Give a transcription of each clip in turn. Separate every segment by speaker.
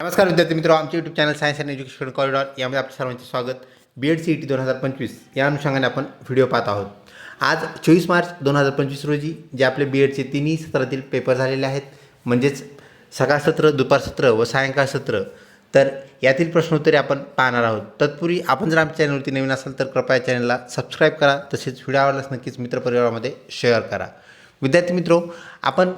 Speaker 1: नमस्कार विद्यार्थी मित्र आमच्या YouTube channel science and education corridor यामध्ये आपल्या सर्वांचे स्वागत. B Ed C E T दोन हजार पंचवीस या अनुषंगाने आपण व्हिडिओ पाहत आहोत. आज चोवीस मार्च दोन हजार पंचवीस रोजी जे आपले बी एडचे तिन्ही सत्रातील पेपर झालेले आहेत. म्हणजेच सकाळ सत्र दुपार सत्र व सायंकाळ सत्र. तर यातील प्रश्नोत्तरे आपण पाहणार आहोत. तत्पूर्वी आपण जर आमच्या चॅनलवरती नवीन असाल तर कृपया चॅनलला सबस्क्राईब करा. तसेच व्हिडिओ आवडल्यास नक्कीच मित्रपरिवारामध्ये शेअर करा. विद्यार्थी मित्रो आपण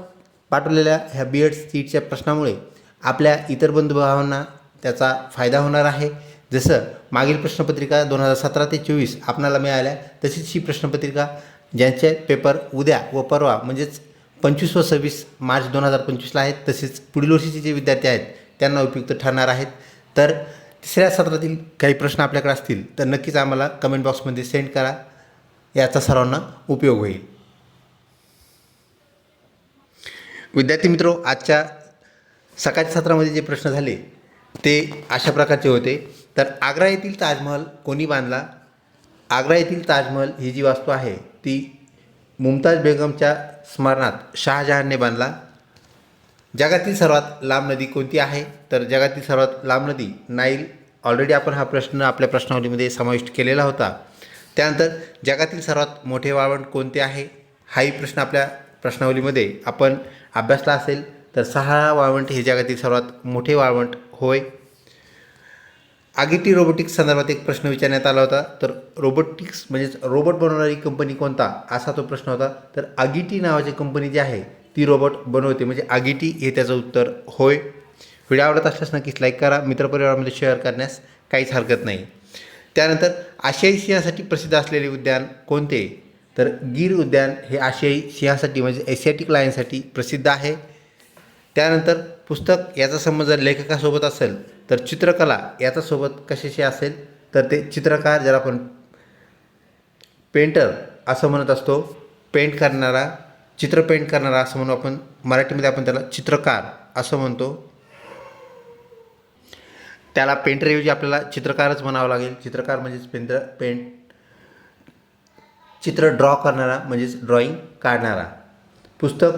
Speaker 1: पाठवलेल्या ह्या बी एड सीटच्या प्रश्नामुळे आपल्या इतर बंधुभावांना त्याचा फायदा होणार आहे. जसं मागील प्रश्नपत्रिका दोन हजार सतरा ते चोवीस आपणाला मिळाल्या तशीच ही प्रश्नपत्रिका ज्यांचे पेपर उद्या व परवा म्हणजेच पंचवीस व सव्वीस मार्च दोन हजार पंचवीसला आहेत तसेच पुढील वर्षीचे जे विद्यार्थी आहेत त्यांना उपयुक्त ठरणार आहेत. तर तिसऱ्या सत्रातील काही प्रश्न आपल्याकडे असतील तर नक्कीच आम्हाला कमेंट बॉक्समध्ये सेंड करा. याचा सर्वांना उपयोग होईल. विद्यार्थी मित्रो आजच्या सकाळच्या सत्रामध्ये जे प्रश्न झाले ते अशा प्रकारचे होते. तर आग्रा येथील ताजमहल कोणी बांधला? आग्रा येथील ताजमहल ही जी वास्तू आहे ती मुमताज बेगमच्या स्मरणात शहाजहानने बांधला. जगातील सर्वात लांब नदी कोणती आहे? तर जगातील सर्वात लांब नदी नाईल. ऑलरेडी आपण हा प्रश्न आपल्या प्रश्नावलीमध्ये समाविष्ट केलेला होता. त्यानंतर जगातील सर्वात मोठे वाळवंट कोणते आहे? हाही प्रश्न आपल्या प्रश्नावलीमध्ये आपण अभ्यासला असेल. तर सहा वाळवंट हे जगातील सर्वात मोठे वाळवंट होय. आगिटी रोबोटिक्स संदर्भात एक प्रश्न विचारण्यात आला होता. तर रोबोटिक्स म्हणजेच रोबोट बनवणारी कंपनी कोणता? असा तो प्रश्न होता. तर आगिटी नावाची कंपनी जी आहे ती रोबोट बनवते. म्हणजे आगिटी हे त्याचं उत्तर होय. व्हिडिओ आवडत असल्यास नक्कीच लाईक करा. मित्रपरिवारामध्ये शेअर करण्यास काहीच हरकत नाही. त्यानंतर आशियाई सिंहासाठी प्रसिद्ध असलेले उद्यान कोणते? तर गीर उद्यान हे आशियाई सिंहासाठी म्हणजे एशियाटिक लायनसाठी प्रसिद्ध आहे. त्यानंतर पुस्तक याचा संबंध जर लेखकासोबत असेल तर चित्रकला याचा सोबत कशाशी असेल तर ते चित्रकार जर आपण पेंटर असं म्हणत असतो पेंट करणारा चित्र पेंट करणारा असं म्हणू आपण मराठीमध्ये आपण त्याला चित्रकार असं म्हणतो. त्याला पेंटरऐवजी आपल्याला चित्रकारच म्हणावं लागेल. चित्रकार म्हणजेच पेंटर पेंट चित्र ड्रॉ करणारा म्हणजेच ड्रॉईंग काढणारा. पुस्तक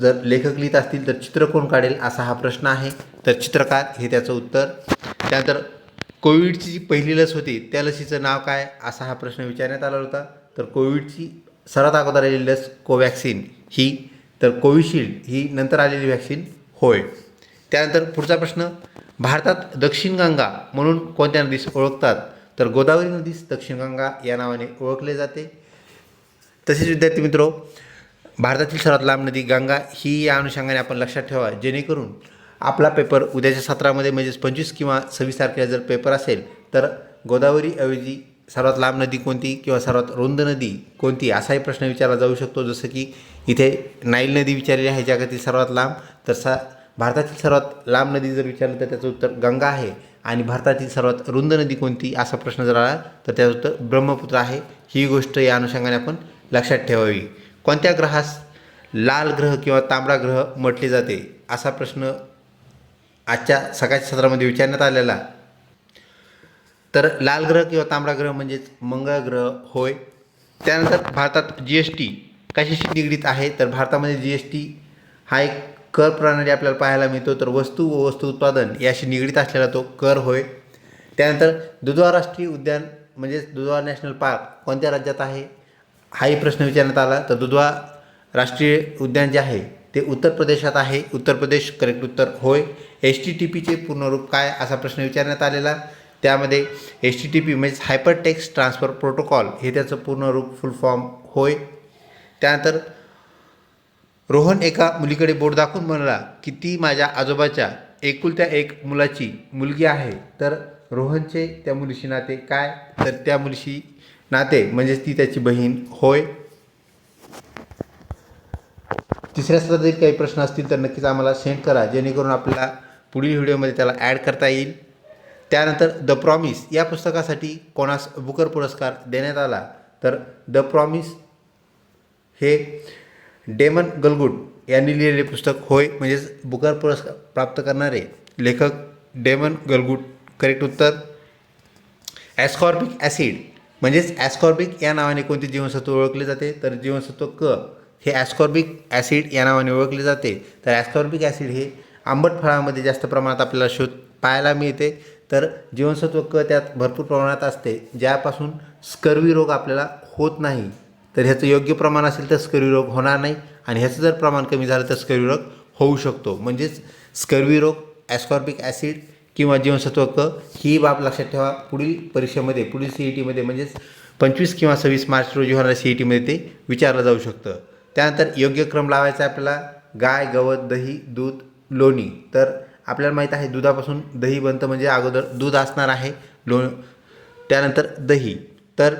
Speaker 1: जर लेखक लिहित असतील तर चित्र कोण काढेल असा हा प्रश्न आहे. तर चित्रकार हे त्याचं उत्तर. त्यानंतर कोविडची जी पहिली लस होती त्या लसीचं नाव काय असा हा प्रश्न विचारण्यात आला होता. तर कोविडची सर्वात अगोदर आलेली लस कोवॅक्सिन ही तर कोविशिल्ड ही नंतर आलेली व्हॅक्सिन होय. त्यानंतर पुढचा प्रश्न भारतात दक्षिण गंगा म्हणून कोणत्या नदीस ओळखतात? तर गोदावरी नदीस दक्षिण गंगा या नावाने ओळखले जाते. तसेच विद्यार्थी मित्रो भारतातील सर्वात लांब नदी गंगा ही या अनुषंगाने आपण लक्षात ठेवा जेणेकरून आपला पेपर उद्याच्या सत्रामध्ये म्हणजेच पंचवीस किंवा सव्वीस तारखेला जर पेपर असेल तर गोदावरी ऐवजी सर्वात लांब नदी कोणती किंवा सर्वात रुंद नदी कोणती असाही प्रश्न विचारला जाऊ शकतो. जसं की इथे नाईल नदी विचारलेली आहे जगातील सर्वात लांब. तर सा भारतातील सर्वात लांब नदी जर विचारलं तर त्याचं उत्तर गंगा आहे. आणि भारतातील सर्वात रुंद नदी कोणती असा प्रश्न जर आला तर त्याचं उत्तर ब्रह्मपुत्र आहे. ही गोष्ट या अनुषंगाने आपण लक्षात ठेवावी. कोणत्या ग्रहास लाल ग्रह किंवा तांबडा ग्रह म्हटले जाते? असा प्रश्न आजच्या सकाळच्या सत्रामध्ये विचारण्यात आलेला. तर लाल ग्रह किंवा तांबडा ग्रह म्हणजेच मंगळ ग्रह होय. त्यानंतर भारतात जी एस टी कशाशी निगडीत आहे? तर भारतामध्ये जी एस टी हा एक कर प्रणाली आपल्याला पाहायला मिळतो. तर वस्तू व वस्तू उत्पादन याशी निगडीत असलेला तो कर होय. त्यानंतर दुधवा राष्ट्रीय उद्यान म्हणजेच दुधवा नॅशनल पार्क कोणत्या राज्यात आहे? हाही प्रश्न विचारण्यात आला. तर दुधवा राष्ट्रीय उद्यान जे आहे ते उत्तर प्रदेशात आहे. उत्तर प्रदेश करेक्ट उत्तर होय. एच टी टी पीचे पूर्ण रूप काय असा प्रश्न विचारण्यात आलेला. त्यामध्ये एच टी टी पी म्हणजेच हायपर टेक्स्ट ट्रान्सफर प्रोटोकॉल हे त्याचं पूर्ण रूप फुल फॉर्म होय. त्यानंतर रोहन एका मुलीकडे बोट दाखवून म्हणाला की ती माझ्या आजोबाच्या एकुलत्या एक मुलाची मुलगी आहे. तर रोहनचे त्या मुलीशी नाते काय? तर त्या मुलीशी नाते म्हणजेच ती त्याची बहीण होय. तिसऱ्या सत्रातील काही प्रश्न असतील तर नक्कीच आम्हाला सेंड करा जेणेकरून आपल्याला पुढील व्हिडिओमध्ये त्याला ॲड करता येईल. त्यानंतर द प्रॉमिस या पुस्तकासाठी कोणास बुकर पुरस्कार देण्यात आला तर द प्रॉमिस हे डेमन गलगुट यांनी लिहिलेले पुस्तक होय म्हणजेच बुकर पुरस्कार प्राप्त करणारे लेखक डेमन गलगुट. करेक्ट उत्तर. ॲस्कॉर्बिक ॲसिड म्हणजेच ॲस्कॉर्बिक या नावाने कोणते जीवनसत्व ओळखले जाते? तर जीवनसत्व क हे ॲस्कॉर्बिक ॲसिड या नावाने ओळखले जाते. तर ॲस्कॉर्बिक ॲसिड हे आंबट फळामध्ये जास्त प्रमाणात आपल्याला शोध पाहायला मिळते. तर जीवनसत्व क त्यात भरपूर प्रमाणात असते ज्यापासून स्कर्वी रोग आपल्याला होत नाही. तर ह्याचं योग्य प्रमाण असेल तर स्कर्वी रोग होणार नाही आणि ह्याचं जर प्रमाण कमी झालं तर स्कर्वी रोग होऊ शकतो. म्हणजेच स्कर्वी रोग ॲस्कॉर्बिक ॲसिड किंवा जीवनसत्व क ही बाब लक्षात ठेवा. पुढील परीक्षेमध्ये पुढील सी ई टीमध्ये म्हणजेच पंचवीस किंवा सव्वीस मार्च रोजी होणाऱ्या सी ई टीमध्ये ते विचारलं जाऊ शकतं. त्यानंतर योग्य क्रम लावायचा आपल्याला. गाय गवत दही दूध लोणी. तर आपल्याला माहीत आहे दुधापासून दही बनतं म्हणजे अगोदर दूध असणार आहे लो त्यानंतर दही. तर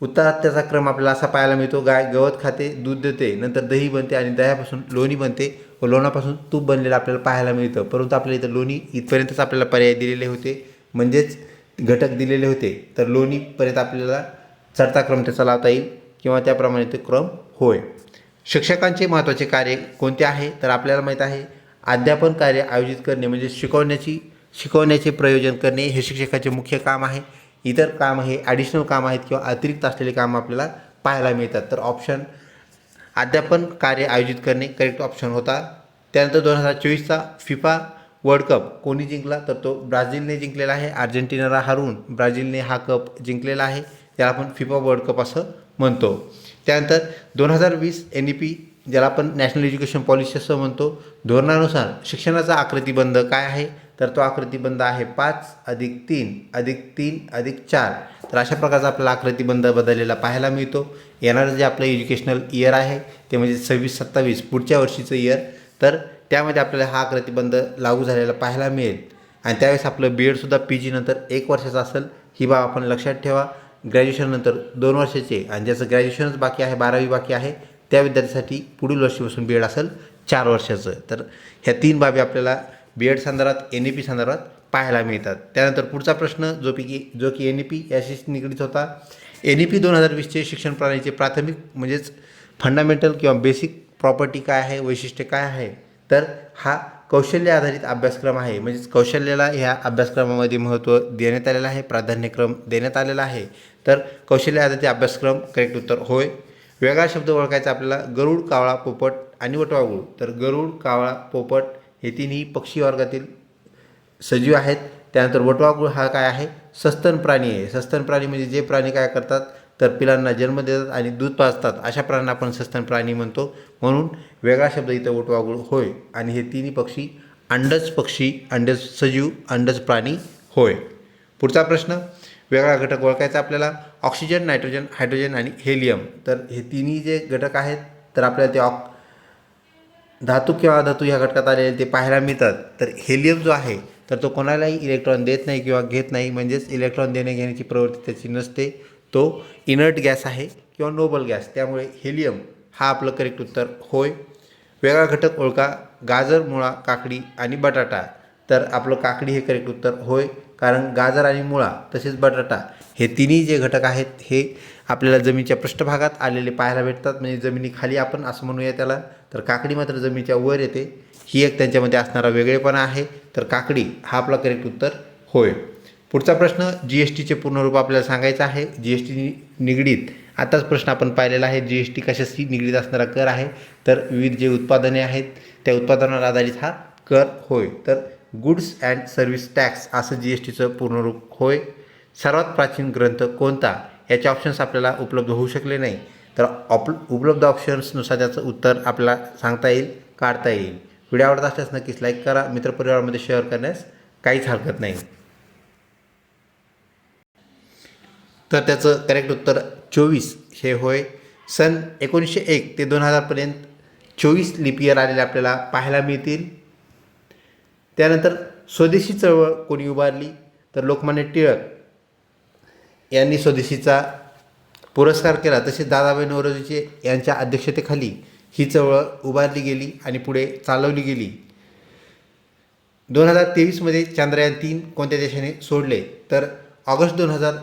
Speaker 1: उत्तरात त्याचा क्रम आपल्याला असा पाहायला मिळतो. गाय गवत खाते दूध देते नंतर दही बनते आणि दह्यापासून लोणी बनते. व लोणापासून तूप बनलेलं आपल्याला पाहायला मिळतं. परंतु आपल्याला इथं लोणी इथपर्यंतच आपल्याला पर्याय दिलेले होते. म्हणजेच घटक दिलेले होते. तर लोणीपर्यंत आपल्याला चढता क्रम त्याचा लावता येईल किंवा त्याप्रमाणे ते क्रम होय. शिक्षकांचे महत्त्वाचे कार्य कोणते आहे? तर आपल्याला माहीत आहे अध्यापन कार्य आयोजित करणे म्हणजे शिकवण्याची शिकवण्याचे प्रयोजन करणे हे शिक्षकाचे मुख्य काम आहे. इतर काम हे ॲडिशनल काम आहेत किंवा अतिरिक्त असलेले काम आपल्याला पाहायला मिळतात. तर ऑप्शन अध्यापन कार्य आयोजित करणे करेक्ट ऑप्शन होता. त्यानंतर दोन हजार चोवीसचा फिफा वर्ल्ड कप कोणी जिंकला? तर तो ब्राझीलने जिंकलेला आहे. अर्जेंटिनाला हरवून ब्राझीलने हा कप जिंकलेला आहे. त्याला आपण फिफा वर्ल्ड कप असं म्हणतो. त्यानंतर दोन हजार वीस एन ई पी ज्याला आपण नॅशनल एज्युकेशन पॉलिसी असं म्हणतो धोरणानुसार शिक्षणाचा आकृतीबंध काय आहे? तर तो आकृतीबंध आहे पाच अधिक तीन अधिक तीन अधिक चार. तर अशा प्रकारचा आपला आकृतीबंध बदललेला पाहायला मिळतो. येणारं जे आपलं एज्युकेशनल इयर आहे ते म्हणजे सव्वीस सत्तावीस पुढच्या वर्षीचं इयर तर त्यामध्ये आपल्याला हा आकृतीबंध लागू झालेला पाहायला मिळेल. आणि त्यावेळेस आपलं बी एडसुद्धा पी जीनंतर एक वर्षाचं असेल ही बाब आपण लक्षात ठेवा. ग्रॅज्युएशननंतर दोन वर्षाचे आणि ज्याचं ग्रॅज्युएशनच बाकी आहे बारावी बाकी आहे त्या विद्यार्थ्यासाठी पुढील वर्षीपासून बी एड असेल चार वर्षाचं. तर ह्या तीन बाबी आपल्याला बी एड संदर्भात एन ई पी संदर्भात पाहायला मिळतात. त्यानंतर पुढचा प्रश्न जो की जो की एन ई पी याशी निगडीत होता. एन ई पी दोन हजार वीसचे शिक्षण प्रणालीचे प्राथमिक म्हणजेच फंडामेंटल किंवा बेसिक प्रॉपर्टी काय आहे वैशिष्ट्य काय आहे तर हा कौशल्य आधारित अभ्यासक्रम आहे. म्हणजेच कौशल्याला ह्या अभ्यासक्रमामध्ये महत्त्व देण्यात आलेलं आहे प्राधान्यक्रम देण्यात आलेला आहे. तर कौशल्य आधारित अभ्यासक्रम करेक्ट उत्तर होय. वेगळा शब्द ओळखायचा आपल्याला गरुड कावळा पोपट आणि वटवागुळ. तर गरुड कावळा पोपट हे तिन्ही पक्षी वर्गातील सजीव आहेत. त्यानंतर वटवागुळ हा काय आहे? सस्तन प्राणी आहे. सस्तन प्राणी म्हणजे जे प्राणी काय करतात? तर पिलांना जन्म देतात आणि दूध पाजतात. अशा प्राण्यांना आपण सस्तन प्राणी म्हणतो. म्हणून वेगळा शब्द इथं वटवागुळ होय आणि हे तिन्ही पक्षी अंडज पक्षी अंडज सजीव अंडज प्राणी होय. पुढचा प्रश्न. वेगळा घटक ओळखायचा आपल्याला. ऑक्सिजन नायट्रोजन हायड्रोजन आणि हेलियम. तर हे तिन्ही जे घटक आहेत तर आपल्याला ते ऑक धातू किंवा धातू ह्या घटकात आलेले ते पाहायला मिळतात. तर हेलियम जो आहे तर तो कोणालाही इलेक्ट्रॉन देत नाही किंवा घेत नाही. म्हणजेच इलेक्ट्रॉन देणे घेण्याची प्रवृत्ती त्याची नसते. तो इनर्ट गॅस आहे किंवा नोबल गॅस त्यामुळे हेलियम हा आपलं करेक्ट उत्तर होय. वेगळा घटक ओळखा गाजर मुळा काकडी आणि बटाटा. तर आपलं काकडी हे करेक्ट उत्तर होय. कारण गाजर आणि मुळा तसेच बटाटा हे तिन्ही जे घटक आहेत हे आपल्याला जमिनीच्या पृष्ठभागात आलेले पाहायला भेटतात. म्हणजे जमिनीखाली आपण असं म्हणूया त्याला. तर काकडी मात्र जमिनीच्या वर येते. ही एक त्यांच्यामध्ये असणारा वेगळेपणा आहे. तर काकडी हा आपला करेक्ट उत्तर होय. पुढचा प्रश्न जी एस टीचे पूर्णरूप आपल्याला सांगायचं आहे. जी एस टी निगडीत आताच प्रश्न आपण पाहिलेला आहे. जी एस टी कशाशी निगडीत असणारा कर आहे? तर विविध जे उत्पादने आहेत त्या उत्पादनावर आधारित हा कर होय. तर गुड्स अँड सर्व्हिस टॅक्स असं जी एस टीचं पूर्णरूप होय. सर्वात प्राचीन ग्रंथ कोणता? याचे ऑप्शन्स आपल्याला उपलब्ध होऊ शकले नाही. तर ऑप उपलब्ध ऑप्शन्सनुसार त्याचं उत्तर आपल्याला सांगता येईल काढता येईल. व्हिडिओ आवडत असल्यास नक्कीच लाईक करा. मित्रपरिवारामध्ये शेअर करण्यास काहीच हरकत नाही. तर त्याचं करेक्ट उत्तर चोवीस. हे होय. सन एकोणीसशे एक ते दोन हजारपर्यंत चोवीस लिपियर आलेले आपल्याला पाहायला मिळतील. त्यानंतर स्वदेशी चळवळ कोणी उभारली? तर लोकमान्य टिळक यांनी स्वदेशीचा पुरस्कार केला तसेच दादाबाई नवरोजीचे यांच्या अध्यक्षतेखाली ही चळवळ उभारली गेली आणि पुढे चालवली गेली. दोन हजार तेवीसमध्ये चांद्रयान तीन कोणत्या देशाने सोडले? तर ऑगस्ट दोन हजार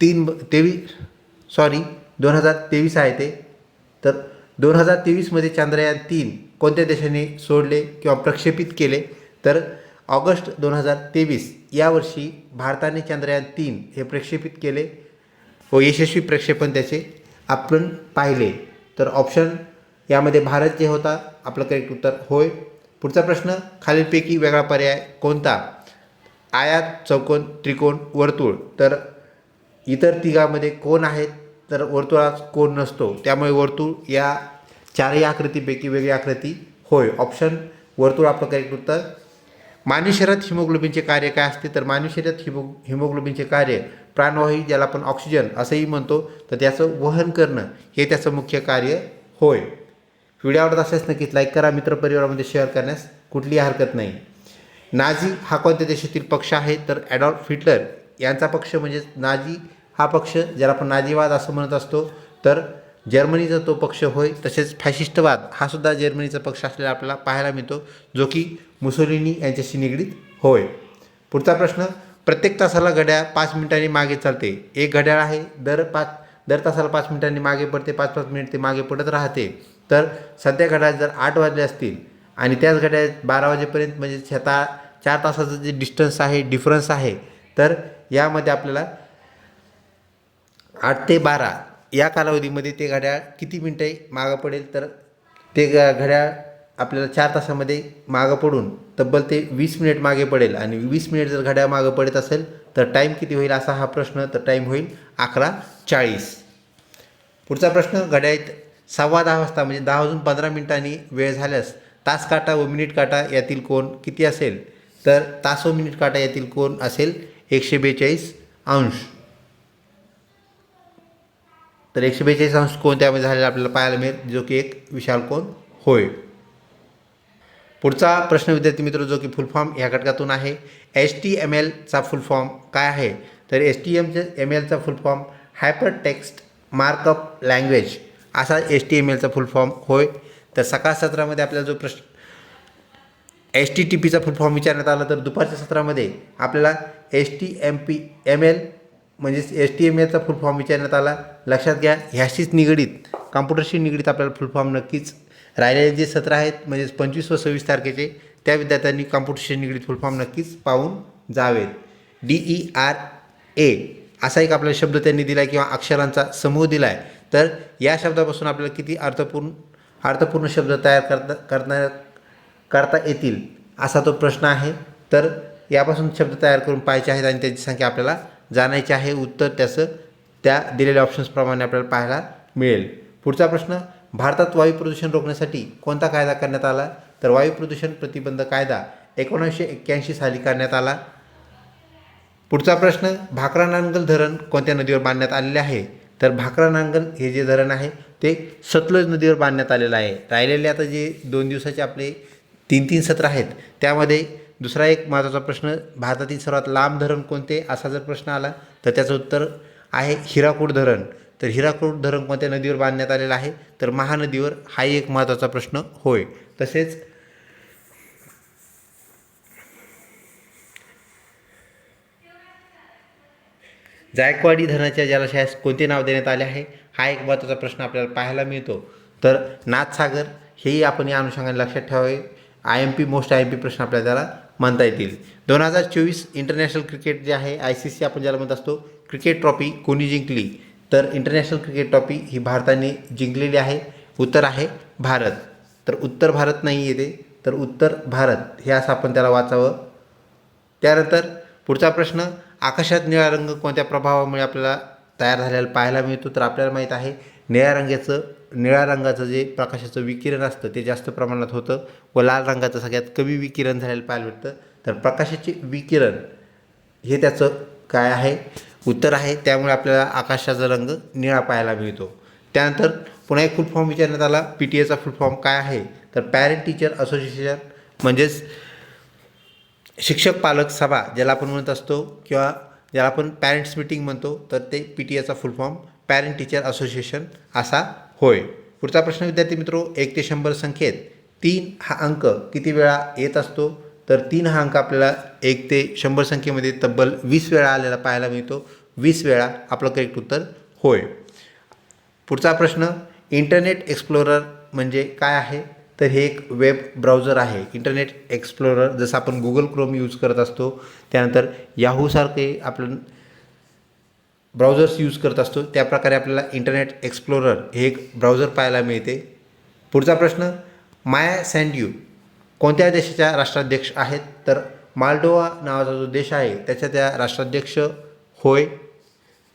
Speaker 1: तीन तेवीस सॉरी दोन हजार तेवीस आहे ते. तर दोन हजार तेवीसमध्ये चांद्रयान तीन कोणत्या देशाने सोडले किंवा प्रक्षेपित केले? तर ऑगस्ट दोन हजार तेवीस यावर्षी भारताने चांद्रयान तीन हे प्रक्षेपित केले. व यशस्वी प्रक्षेपण त्याचे. आपण पाहिले तर ऑप्शन यामध्ये भारत जे होता आपलं करेक्ट उत्तर होय. पुढचा प्रश्न खालीलपैकी वेगळा पर्याय कोणता? आयात चौकोन त्रिकोण वर्तुळ. तर इतर तिघामध्ये कोण आहेत? तर वर्तुळात कोण नसतो? त्यामुळे वर्तुळ या चारही आकृतीपैकी वेगळी आकृती होय. ऑप्शन वर्तुळ आपलं करेक्ट उत्तर. मानवी शरीरात हिमोग्लोबिनचे कार्य काय असते? तर मानवी शरीरात हिमो हिमोग्लोबिनचे कार्य प्राणवायू ज्याला आपण ऑक्सिजन असंही म्हणतो तर त्याचं वहन करणं हे त्याचं मुख्य कार्य होय. व्हिडिओ आवडत असल्यास नक्कीच लाईक करा मित्रपरिवारामध्ये शेअर करण्यास कुठलीही हरकत नाही. नाझी हा कोणत्या देशातील पक्ष आहे? तर ॲडॉल्फ हिटलर यांचा पक्ष म्हणजेच नाझी हा पक्ष ज्याला आपण नाझीवाद असं म्हणत असतो. तर जर्मनीचा तो पक्ष होय तसेच फॅशिस्टवाद हा सुद्धा जर्मनीचा पक्ष असलेला आपल्याला पाहायला मिळतो जो की मुसोलिनी यांच्याशी निगडीत होय. पुढचा प्रश्न प्रत्येक तासाला घड्याळ पाच मिनिटांनी मागे चालते. एक घड्याळ आहे दर पाच दर तासाला पाच मिनिटांनी मागे पडते पाच पाच मिनिट ते मागे पडत राहते. तर सध्या घड्याळ जर आठ वाजले असतील आणि त्याच घड्याळ बारा वाजेपर्यंत म्हणजे छता चार तासाचं जे डिस्टन्स आहे डिफरन्स आहे तर यामध्ये आपल्याला आठ ते बारा या कालावधीमध्ये ते घड्याळ किती मिनटे मागं पडेल तर ते ग घड्याळ आपल्याला चार तासामध्ये मागं पडून तब्बल ते वीस मिनिट मागे पडेल आणि वीस मिनिट जर घड्याळ मागं पडत असेल तर टाईम किती होईल असा हा प्रश्न तर टाईम होईल अकरा चाळीस. पुढचा प्रश्न घड्याळीत सव्वा दहा वाजता म्हणजे दहा वाजून पंधरा मिनिटांनी वेळ झाल्यास तास काटा व मिनिट काटा यातील कोण किती असेल? तर तास व मिनिट काटा यातील कोण असेल एकशे बेचाळीस अंश. तर एकशे बेचाळीस अंश कोण त्यामध्ये झालेला आपल्याला पाहायला मिळेल? जो की एक विशाल कोण होय. पुढचा प्रश्न विद्यार्थी मित्र जो की फुल फॉर्म या घटकातून आहे. एच टी एम एलचा फुल फॉर्म काय आहे? तर H T M M एलचा full form hyper text markup language असा एच टी एम एलचा फुल फॉर्म होय. तर सकाळ सत्रामध्ये आपल्याला जो प्रश्न एच टी टी पीचा फुल फॉर्म विचारण्यात आला तर दुपारच्या सत्रामध्ये आपल्याला H T M P M L म्हणजेच एच टी एम एलचा फुल फॉर्म विचारण्यात आला. लक्षात घ्या ह्याशीच निगडीत कॉम्प्युटरशी निगडीत आपल्याला फुल फॉर्म नक्कीच राहिलेले जे सत्र आहेत म्हणजेच पंचवीस व सव्वीस तारखेचे त्या विद्यार्थ्यांनी कॉम्पिटिशन निगडीत फुल फॉर्म नक्कीच पाहून जावेत. डी ई आर ए असा एक आपल्याला शब्द त्यांनी दिला आहे किंवा अक्षरांचा समूह दिला आहे तर या शब्दापासून आपल्याला किती अर्थपूर्ण अर्थपूर्ण शब्द तयार करता करता करता येतील असा तो प्रश्न आहे. तर यापासून शब्द तयार करून पाहायचे आहेत आणि त्याची संख्या आपल्याला जाणायची आहे. उत्तर त्याचं त्या दिलेल्या ऑप्शन्सप्रमाणे आपल्याला पाहायला मिळेल. पुढचा प्रश्न भारतात वायू प्रदूषण रोखण्यासाठी कोणता कायदा करण्यात आला? तर वायू प्रदूषण प्रतिबंध कायदा एकोणीसशे एक्क्याऐंशी साली करण्यात आला. पुढचा प्रश्न भाकरा नांगल धरण कोणत्या नदीवर बांधण्यात आलेले आहे? तर भाकरा नांगल हे जे धरण आहे ते सतलज नदीवर बांधण्यात आलेलं आहे. राहिलेले आता जे दोन दिवसाचे आपले तीन तीन सत्र आहेत त्यामध्ये दुसरा एक महत्त्वाचा प्रश्न भारतातील सर्वात लांब धरण कोणते? असा जर प्रश्न आला तर त्याचं उत्तर आहे हिराकूड धरण. तर हिराकूड धरण कोणत्या नदीवर बांधण्यात आलेलं आहे. तर महानदीवर हाही एक महत्त्वाचा प्रश्न होय. तसेच जायकवाडी धरणाच्या जलाशयास कोणते नाव देण्यात आले आहे? हा एक महत्त्वाचा प्रश्न आपल्याला पाहायला मिळतो. तर नाथसागर हेही आपण या अनुषंगाने लक्षात ठेवावे. I M P most I M P प्रश्न आपल्याला त्याला म्हणता येतील. दोन हजार चोवीस इंटरनॅशनल क्रिकेट जे आहे आय सी सी आपण ज्याला म्हणत असतो क्रिकेट ट्रॉफी कोणी जिंकली? तर इंटरनॅशनल क्रिकेट ट्रॉफी ही भारताने जिंकलेली आहे उत्तर आहे भारत. तर उत्तर भारत नाही येते तर उत्तर भारत. हे असं आपण त्याला वाचावं. त्यानंतर पुढचा प्रश्न आकाशात निळा रंग कोणत्या प्रभावामुळे आपल्याला तयार झालेला पाहायला मिळतो? तर आपल्याला माहीत आहे निळ्या रंगाचं निळ्या रंगाचं जे प्रकाशाचं विकिरण असतं ते जास्त प्रमाणात होतं व लाल रंगाचं सगळ्यात कमी विकिरण झालेलं पाहायला भेटतं. तर प्रकाशाचे विकिरण हे त्याचं काय आहे? उत्तर आहे. त्यामुळे आपल्याला आकाशाचा रंग निळा पाहायला मिळतो. त्यानंतर पुन्हा एक फुल फॉर्म विचारण्यात आला. पी टी एचा फुल फॉर्म काय आहे? तर पॅरेंट टीचर असोसिएशन म्हणजेच शिक्षक पालक सभा ज्याला आपण म्हणत असतो किंवा ज्याला आपण पॅरेंट्स मीटिंग म्हणतो तर ते पी टी एचा full form parent teacher association असा होय. पुढचा प्रश्न विद्यार्थी मित्रो एक ते शंभर संख्येत तीन हा अंक किती वेळा येत असतो? तर तीन हा अंक आपल्याला एक ते शंभर संख्येमध्ये तब्बल वीस वेळा आलेला पाहायला मिळतो. वीस वेळा आपलं करेक्ट उत्तर होय. पुढचा प्रश्न इंटरनेट एक्सप्लोरर म्हणजे काय आहे? तर हे एक वेब ब्राउझर आहे. इंटरनेट एक्सप्लोरर जसं आपण गुगल क्रोम यूज करत असतो त्यानंतर याहूसारखे आपण ब्राउझर्स यूज करत असतो. त्या प्रकारे आपल्याला इंटरनेट एक्सप्लोरर हे एक ब्राउझर पाहायला मिळते. पुढचा प्रश्न माया सँड्यू कोणत्या देशाच्या राष्ट्राध्यक्ष आहेत तर मालडोवा नावाचा जो देश आहे त्याच्या त्या राष्ट्राध्यक्ष होय.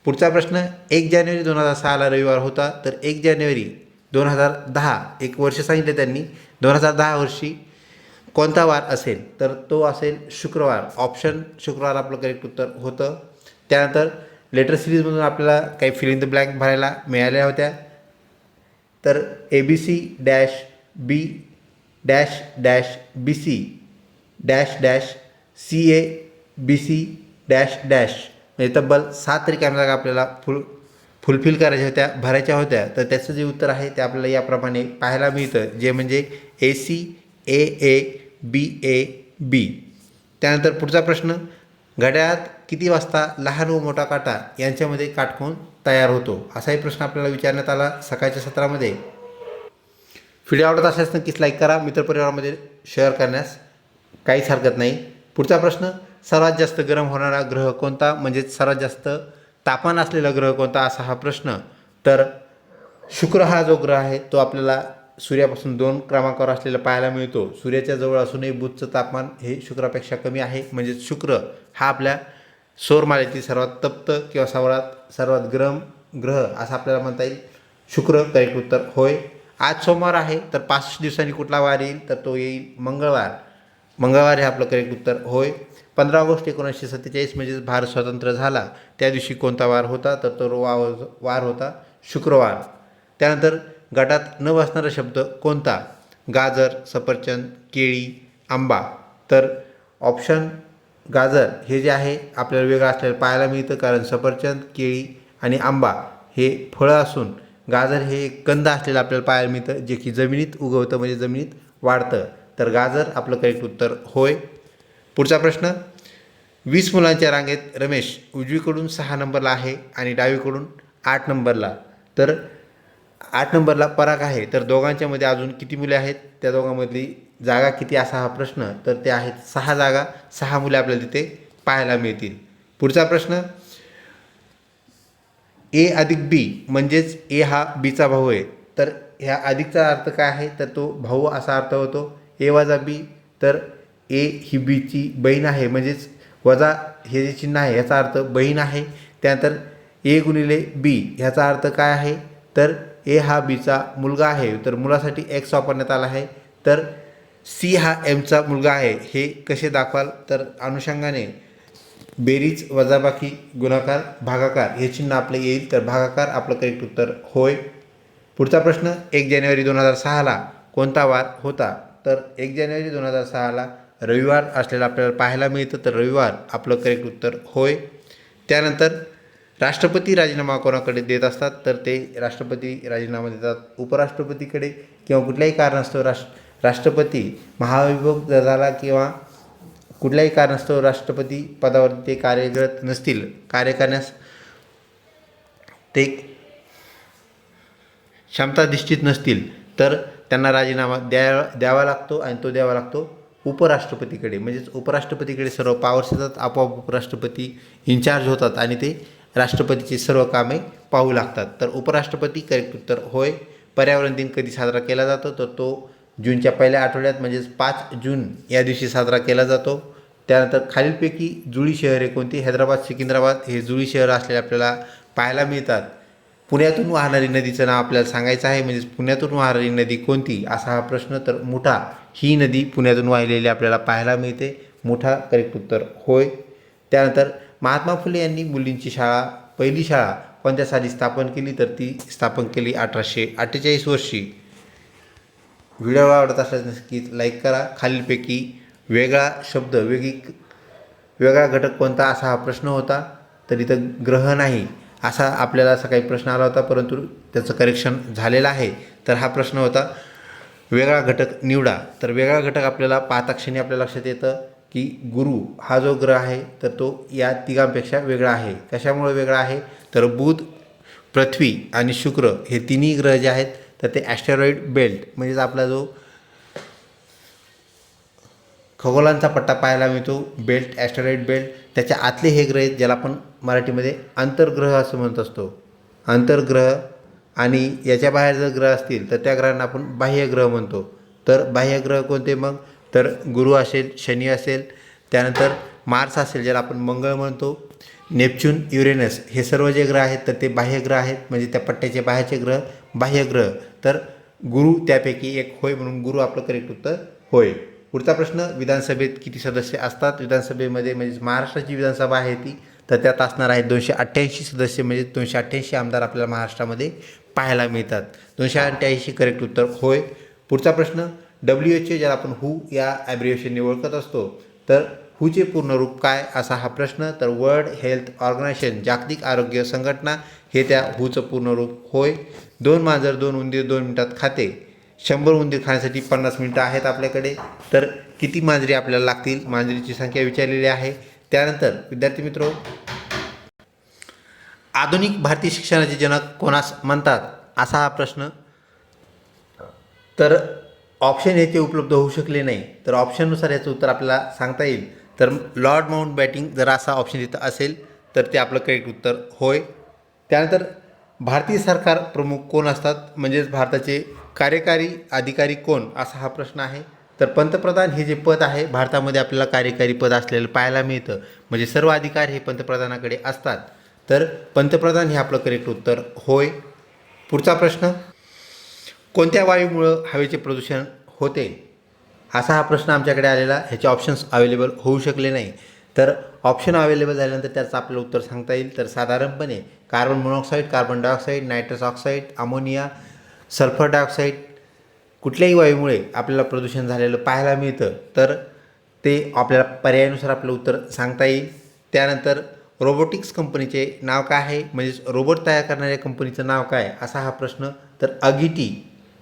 Speaker 1: पुढचा प्रश्न एक जानेवारी दोन हजार सहाला रविवार होता तर एक जानेवारी दोन हजार दहा एक वर्ष सांगितले त्यांनी दोन हजार दहा वर्षी कोणता वार असेल तर तो असेल शुक्रवार. ऑप्शन शुक्रवार आपलं करेक्ट उत्तर होतं. त्यानंतर लेटर सिरीजमधून आपल्याला काही फिल इन द ब्लँक भरायला मिळाल्या होत्या. तर A B C dash B dash dash B C dash dash C A B C dash dash. म्हणजे तब्बल सात रिकाम्या जागा आपल्याला फुल फुलफिल करायच्या होत्या भरायच्या होत्या. तर त्याचं जे उत्तर आहे ते आपल्याला याप्रमाणे पाहायला मिळतं जे म्हणजे ए C A A B A B त्यानंतर पुढचा प्रश्न घड्याळात किती वाजता लहान व मोठा काटा यांच्यामध्ये काटकोण तयार होतो? असाही प्रश्न आपल्याला विचारण्यात आला सकाळच्या सत्रामध्ये. व्हिडिओ आवडत असल्यास नक्कीच लाईक करा. मित्रपरिवारामध्ये शेअर करण्यास काहीच हरकत नाही. पुढचा प्रश्न सर्वात जास्त गरम होणारा ग्रह कोणता? म्हणजेच सर्वात जास्त तापमान असलेला ग्रह कोणता? असा हा प्रश्न. तर शुक्र हा जो ग्रह आहे तो आपल्याला सूर्यापासून दोन क्रमांकावर असलेला पाहायला मिळतो. सूर्याच्या जवळ असूनही बुधचं तापमान हे शुक्रापेक्षा कमी आहे. म्हणजेच शुक्र हा आपल्या सौरमालेतील सर्वात तप्त किंवा सर्वात सर्वात गरम ग्रह असं आपल्याला म्हणता येईल. शुक्र करेक्ट उत्तर होय. आज सोमवार आहे तर पाच दिवसांनी कुठला वार येईल? तर तो येईल मंगळवार. मंगळवार हे आपलं करेक्ट उत्तर होय. पंधरा ऑगस्ट एकोणीसशे सत्तेचाळीस म्हणजेच भारत स्वतंत्र झाला. त्या दिवशी कोणता वार होता? तर तो वा वार होता शुक्रवार. त्यानंतर गटात न बसणारा शब्द कोणता? गाजर सफरचंद केळी आंबा. तर ऑप्शन गाजर हे जे आहे आपल्याला वेगळं असलेलं पाहायला मिळतं. कारण सफरचंद केळी आणि आंबा हे फळं असून गाजर हे एक कंद असलेलं आपल्याला पाहायला मिळतं जे की जमिनीत उगवतं म्हणजे जमिनीत वाढतं. तर गाजर आपलं करेक्ट उत्तर होय. पुढचा प्रश्न वीस मुलांच्या रांगेत रमेश उजवीकडून सहा नंबरला आहे आणि डावीकडून आठ नंबरला. तर आठ नंबरला पराग आहे. तर दोघांच्यामध्ये अजून किती मुले आहेत? त्या दोघांमधली जागा किती असा हा प्रश्न. तर ते आहेत सहा जागा. सहा मुले आपल्याला तिथे पाहायला मिळतील. पुढचा प्रश्न ए अधिक बी म्हणजेच ए हा बीचा भाऊ आहे. तर ह्या अधिकचा अर्थ काय आहे? तर तो भाऊ असा अर्थ होतो ए वजा बी तर ए ही बीची बहीण आहे. म्हणजेच वजा हे जे चिन्ह आहे ह्याचा अर्थ बहीण आहे. त्यानंतर ए गुणिले बी ह्याचा अर्थ काय आहे? तर ए हा बीचा मुलगा आहे. तर मुलासाठी एक्स वापरण्यात आला आहे. तर सी हा एमचा मुलगा आहे. हे कसे दाखवाल? तर अनुषंगाने बेरीज वजाबाकी गुणाकार भागाकार हे चिन्ह आपले येईल तर भागाकार आपलं करेक्ट उत्तर होय. पुढचा प्रश्न एक जानेवारी दोन हजार सहाला कोणता वार होता? तर एक जानेवारी दोन हजार सहाला रविवार असलेला आपल्याला पाहायला मिळतं तर रविवार आपलं करेक्ट उत्तर होय. त्यानंतर राष्ट्रपती राजीनामा कोणाकडे देत असतात? तर ते राष्ट्रपती राजीनामा देतात उपराष्ट्रपतीकडे किंवा कुठल्याही कारणास्तव राष्ट्र राष्ट्रपती महाविभोग झाला किंवा कुठल्याही कारणास्तव राष्ट्रपती पदावर ते कार्यरत नसतील. कार्य करण्यास ते क्षमताधिष्ठित नसतील तर त्यांना राजीनामा द्या द्यावा लागतो आणि तो द्यावा लागतो उपराष्ट्रपतीकडे. म्हणजेच उपराष्ट्रपतीकडे सर्व पावर्स येतात आपोआप उपराष्ट्रपती इन्चार्ज होतात आणि ते राष्ट्रपतीची सर्व कामे पाहू लागतात. तर उपराष्ट्रपती करेक्ट उत्तर होय. पर्यावरण दिन कधी साजरा केला जातो? तर तो जूनच्या पहिल्या आठवड्यात म्हणजेच पाच जून या दिवशी साजरा केला जातो. त्यानंतर खालीलपैकी जुळी शहरे कोणती? हैदराबाद सिकंदराबाद हे जुळी शहर असलेले आपल्याला पाहायला मिळतात. पुण्यातून वाहणारी नदीचं नाव आपल्याला सांगायचं आहे म्हणजेच पुण्यातून वाहणारी नदी कोणती? असा हा प्रश्न तर मुठा ही नदी पुण्यातून वाहिलेली आपल्याला पाहायला मिळते. मुठा करेक्ट उत्तर होय. त्यानंतर महात्मा फुले यांनी मुलींची शाळा पहिली शाळा कोणत्या साली स्थापन केली? तर ती स्थापन केली अठराशे अठ्ठेचाळीस वर्षी. व्हिडिओ आवडत असल्यास नक्कीच लाईक करा. खालीलपैकी वेगळा शब्द वेगळी वेगळा घटक कोणता असा हा प्रश्न होता तर इथं ग्रह नाही असा आपल्याला असा काही प्रश्न आला होता परंतु त्याचं करेक्शन झालेलं आहे. तर हा प्रश्न होता वेगळा घटक निवडा. तर वेगळा घटक आपल्याला पाहता क्षणी आपल्या लक्षात येतं की गुरु हा जो ग्रह आहे तर तो या तिघांपेक्षा वेगळा आहे. कशामुळे वेगळा आहे? तर बुध पृथ्वी आणि शुक्र हे तिन्ही ग्रह जे आहेत तर ते ॲस्टेरॉईड बेल्ट म्हणजेच आपला जो खगोलांचा पट्टा पाहायला मिळतो बेल्ट ॲस्टेरॉईड बेल्ट त्याच्या आतले हे ग्रह आहेत ज्याला आपण मराठीमध्ये आंतरग्रह असं म्हणत असतो. आंतरग्रह आणि याच्या बाहेर जर ग्रह असतील तर त्या ग्रहांना आपण बाह्यग्रह म्हणतो. तर बाह्यग्रह कोणते मग? तर गुरु असेल शनी असेल त्यानंतर मार्स असेल ज्याला आपण मंगळ म्हणतो. नेपच्यून युरेनस हे सर्व जे ग्रह आहेत तर ते बाह्यग्रह आहेत म्हणजे त्या पट्ट्याचे बाहेरचे ग्रह. बाह्यग्रह. तर गुरु त्यापैकी एक होय म्हणून गुरु आपलं करेक्ट उत्तर होय. पुढचा प्रश्न विधानसभेत किती सदस्य असतात? विधानसभेमध्ये म्हणजे महाराष्ट्राची विधानसभा आहे ती तर त्यात असणार आहे दोनशे अठ्ठ्याऐंशी सदस्य म्हणजे दोनशे अठ्ठ्याऐंशी आमदार आपल्याला महाराष्ट्रामध्ये पाहायला मिळतात. दोनशे अठ्ठ्याऐंशी करेक्ट उत्तर होय. पुढचा प्रश्न डब्ल्यू एच ए ज्याला आपण हू या ॲब्रिएशनने ओळखत असतो तर हूचे पूर्ण रूप काय असा हा प्रश्न तर वर्ल्ड हेल्थ ऑर्गनायझेशन जागतिक आरोग्य संघटना हे त्या हूचं पूर्ण रूप होय. दोन मांजर दोन उंदीर दोन मिनटात खाते. शंभर उंदीर खाण्यासाठी पन्नास मिनटं आहेत आपल्याकडे. तर किती मांजरी आपल्याला लागतील? मांजरीची संख्या विचारलेली आहे. त्यानंतर विद्यार्थी मित्रो आधुनिक भारतीय शिक्षणाचे जनक कोणास म्हणतात? असा हा प्रश्न. तर ऑप्शन याचे उपलब्ध होऊ शकले नाही. तर ऑप्शननुसार याचं उत्तर आपल्याला सांगता येईल. तर लॉर्ड माउंट बॅटिंग जर असा ऑप्शन तिथं असेल तर ते आपलं करेक्ट उत्तर होय. त्यानंतर भारतीय सरकार प्रमुख कोण असतात? म्हणजेच भारताचे कार्यकारी अधिकारी कोण? असा हा प्रश्न आहे. तर पंतप्रधान हे जे पद आहे भारतामध्ये आपल्याला कार्यकारी पद असलेलं पाहायला मिळतं. म्हणजे सर्व अधिकार हे पंतप्रधानाकडे असतात. तर पंतप्रधान हे आपलं करेक्ट उत्तर होय. पुढचा प्रश्न कोणत्या वायूमुळं हवेचे प्रदूषण होते? असा हा प्रश्न आमच्याकडे आलेला. ह्याचे ऑप्शन्स अवेलेबल होऊ शकले नाही. तर ऑप्शन अवेलेबल झाल्यानंतर त्याचं आपलं उत्तर सांगता येईल. तर साधारणपणे carbon monoxide carbon dioxide nitrous oxide ammonia sulphur dioxide कुठल्याही वायूमुळे आपल्याला प्रदूषण झालेलं पाहायला मिळतं. तर ते आपल्याला पर्यायानुसार आपलं उत्तर सांगता येईल. त्यानंतर रोबोटिक्स कंपनीचे नाव काय आहे? म्हणजेच रोबोट तयार करणाऱ्या कंपनीचं नाव काय? असा हा प्रश्न. तर अगिटी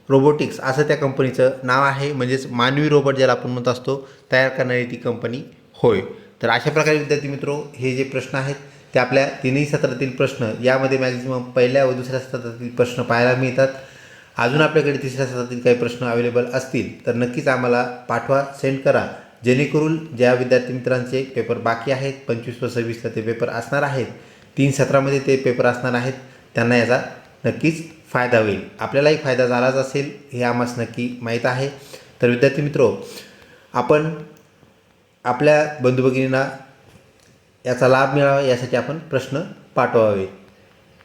Speaker 1: रोबोटिक्स असं त्या कंपनीचं नाव आहे. म्हणजेच मानवी रोबोट ज्याला आपण म्हणत असतो तयार करणारी ती कंपनी होय. तर अशा प्रकारे विद्यार्थी मित्रो हे जे प्रश्न आहेत ते आपल्या तिन्ही सत्रातील प्रश्न यामध्ये मॅक्झिमम पहिल्या व दुसऱ्या सत्रातील प्रश्न पाहायला मिळतात. अजून आपल्याकडे तिसऱ्या सत्रातील काही प्रश्न अवेलेबल असतील तर नक्कीच आम्हाला पाठवा सेंड करा. जेणेकरून ज्या विद्यार्थी मित्रांचे पेपर बाकी आहेत पंचवीस व सव्वीसला ते पेपर असणार आहेत तीन सत्रामध्ये ते पेपर असणार आहेत त्यांना याचा नक्कीच फायदा होईल. आपल्यालाही फायदा झालाच असेल हे आम्हास नक्की माहीत आहे. तर विद्यार्थी मित्रो आपण आपल्या बंधुभगिनींना याचा लाभ मिळावा यासाठी आपण प्रश्न पाठवावे.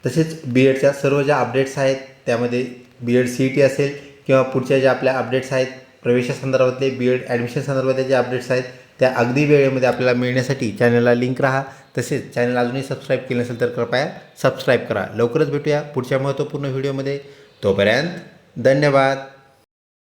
Speaker 1: तसेच बी एडच्या सर्व ज्या अपडेट्स आहेत त्यामध्ये B Ed C E T असेल किंवा पुढच्या ज्या आपल्या अपडेट्स आहेत प्रवेशासंदर्भातले बी एड ॲडमिशन संदर्भातले जे अपडेट्स आहेत त्या अगदी वेळेमध्ये आपल्याला मिळण्यासाठी चॅनलला लिंक राहा. तसेच चॅनल अजूनही सबस्क्राईब केलं नसेल तर कृपया सबस्क्राईब करा. लवकरच भेटूया पुढच्या महत्त्वपूर्ण व्हिडिओमध्ये तोपर्यंत धन्यवाद.